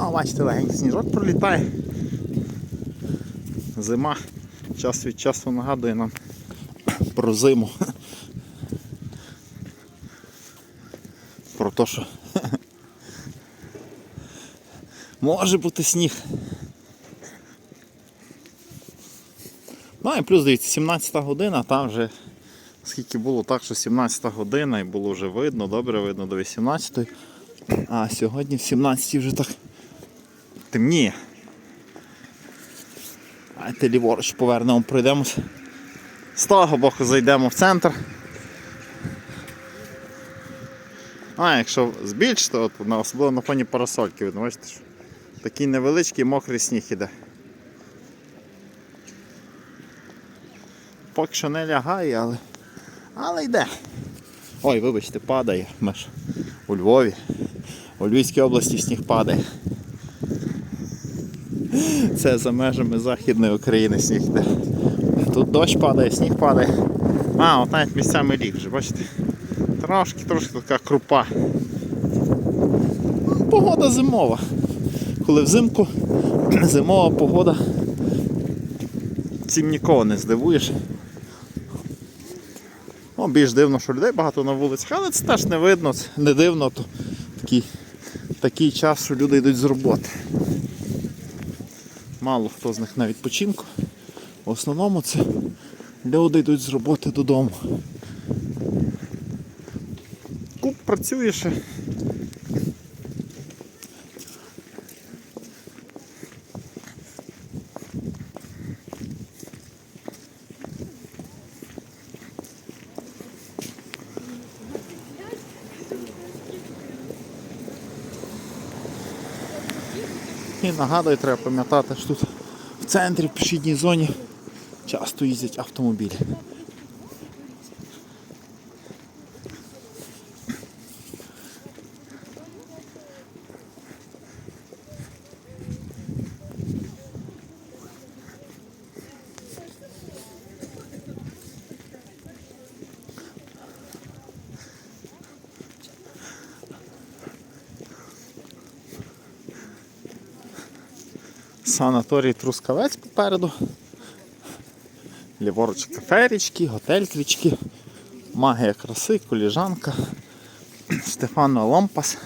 А, бачите, легенький сніжок пролітає. Зима час від часу нагадує нам про зиму. Про те, що може бути сніг. Ну і плюс дивіться, 17 година, там вже скільки було так, що 17 година і було вже видно, добре видно до 18. А сьогодні в 17 вже так темніє. Давайте ліворуч повернемо, пройдемось. З того боку зайдемо в центр. А, якщо збільшити, от, особливо на фоні парасольки, видно, бачите, що такий невеличкий мокрий сніг іде. Поки що не лягає, але, але йде. Ой, вибачте, падає. Ми ж у Львові. У Львівській області сніг падає. Це за межами Західної України сніг йде. Тут дощ падає, сніг падає. А, от навіть місцями ліг вже, бачите? Трошки, трошки така крупа. Погода зимова. Коли взимку зимова погода. Цим нікого не здивуєш. Ну, більш дивно, що людей багато на вулицях, але це теж не видно, не дивно, то такий, такий час, що люди йдуть з роботи. Мало хто з них на відпочинку. В основному це люди йдуть з роботи додому. Куб працює ще. І нагадую, треба пам'ятати, що тут в центрі в пішідній зоні часто їздять автомобілі. Санаторій Трускавець попереду. Ліворуч кафе річки, готель річки, магія краси, коліжанка, Стефано Лампас.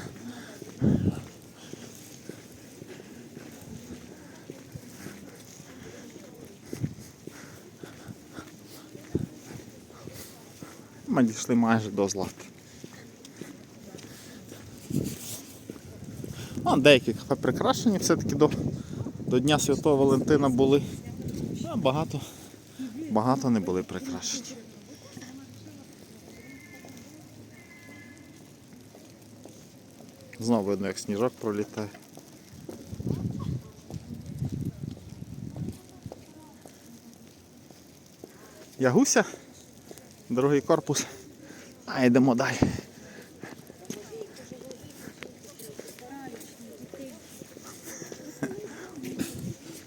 Ми дійшли майже до злати. Ну, деякі кафе прикрашені все-таки до, до Дня Святого Валентина були. А багато, багато не були прикрашені. Знову видно, як сніжок пролітає. Ягуся, другий корпус. А йдемо далі.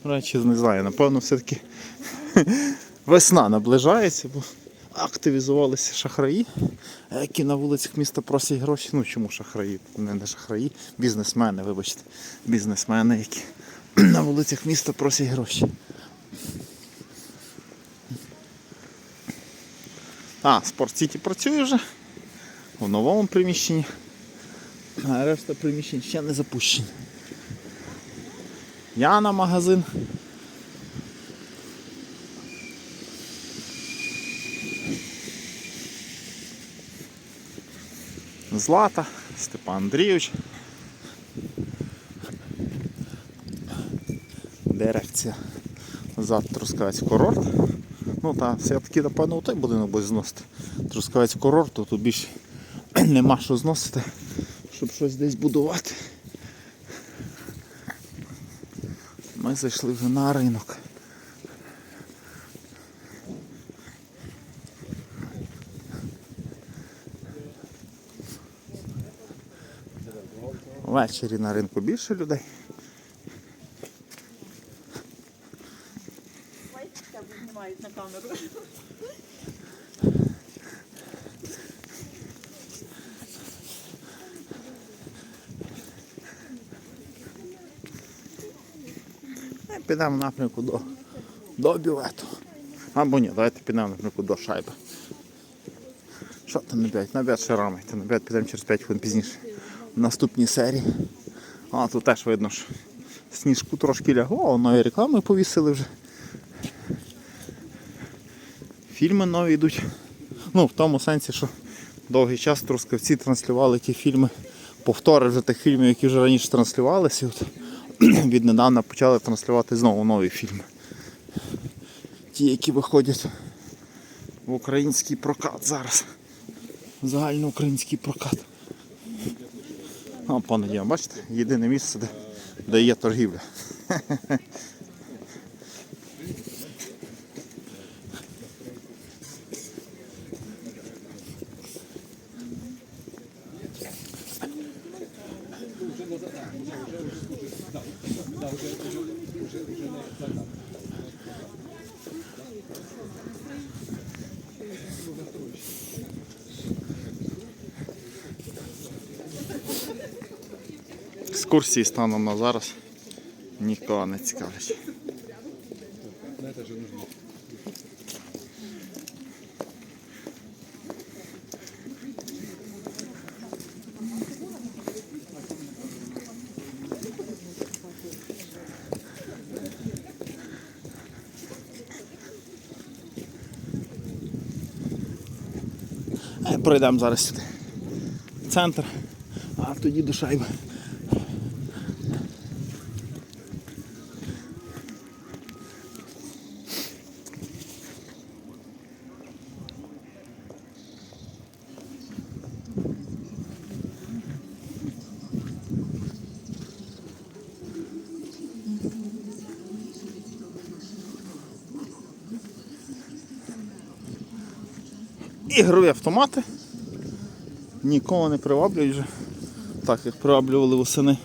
Речі, не знаю, напевно, все-таки весна наближається, бо активізувалися шахраї, які на вулицях міста просять гроші. Ну чому шахраї? Не, не шахраї, бізнесмени, вибачте, бізнесмени, які на вулицях міста просять гроші. А, Спорт Сіті працює вже у новому приміщенні, а решта приміщень ще не запущені. Яна магазин. Злата, Степан Андрійович. Дирекція зад Трускавець курорт. Ну так, все-таки, напевно, той будинок буде зносити. Трускавець курорт, то тут більше нема що зносити, щоб щось десь будувати. Ми зайшли вже на ринок. Ввечері на ринку більше людей. знімають на камеру. Підемо в напрямку до, до бювету. Або ні, давайте підемо в напрямку до шайби. Що там на 5? На 5 ще рано. На 5 підемо через 5 хвилин пізніше. В наступній серії. А тут теж видно, що сніжку трошки лягло, нові реклами повісили вже. Фільми нові йдуть. Ну, в тому сенсі, що довгий час трускавці транслювали ті фільми, повтори вже тих фільмів, які вже раніше транслювалися. Віднедавна почали транслювати знову нові фільми. Ті, які виходять в український прокат зараз. Загальноукраїнський прокат. А, пане Діма, бачите, єдине місце, де, де є торгівля. Екскурсії станом на зараз нікого не цікавлять. Е, Пройдемо зараз сюди. Центр, а тоді до шайби. Ігрові автомати. Нікого не приваблюють вже. Так як приваблювали восени.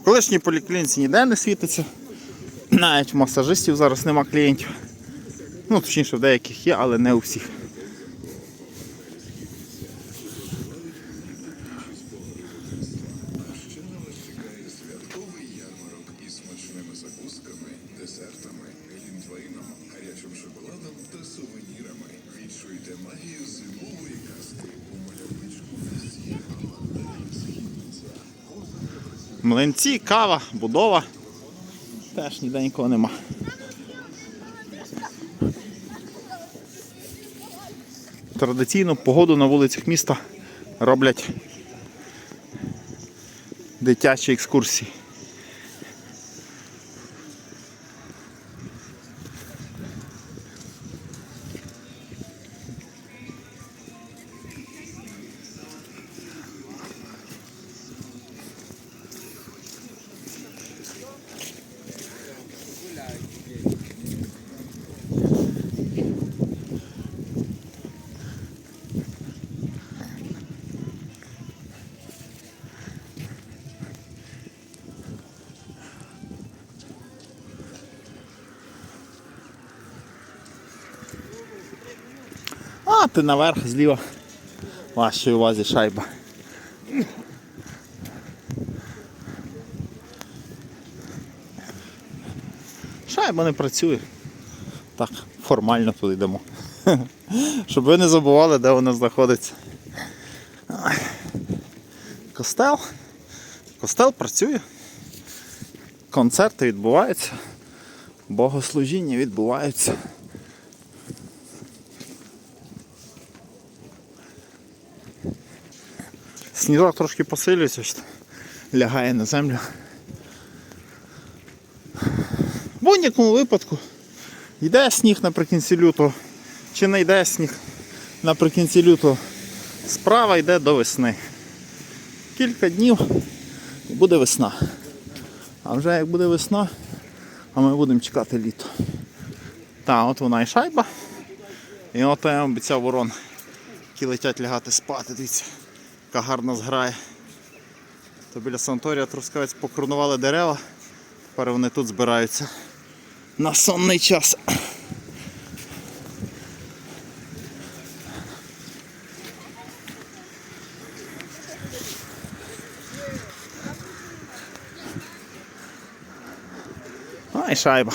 В колишній поліклініці ніде не світиться. Навіть масажистів зараз нема клієнтів. Ну, точніше, в деяких є, але не у всіх. Млинці, кава, будова. Теж ніде нікого нема. Традиційно погоду на вулицях міста роблять дитячі екскурсії. А, ти наверх зліва. Вашій увазі шайба. Шайба не працює. Так, формально туди йдемо. Щоб ви не забували, де вона знаходиться. Костел. Костел працює. Концерти відбуваються. Богослужіння відбуваються. Сніжок трошки посилюється, лягає на землю. В будь-якому випадку йде сніг наприкінці лютого, чи не йде сніг наприкінці лютого. Справа йде до весни. Кілька днів і буде весна. А вже як буде весна, а ми будемо чекати літо. Так, от вона і шайба. І от я обіцяв ворон, які летять лягати спати. Дивіться, така гарна зграя. То біля санаторія Трускавець покрунували дерева, тепер вони тут збираються на сонний час. Ай, шайба.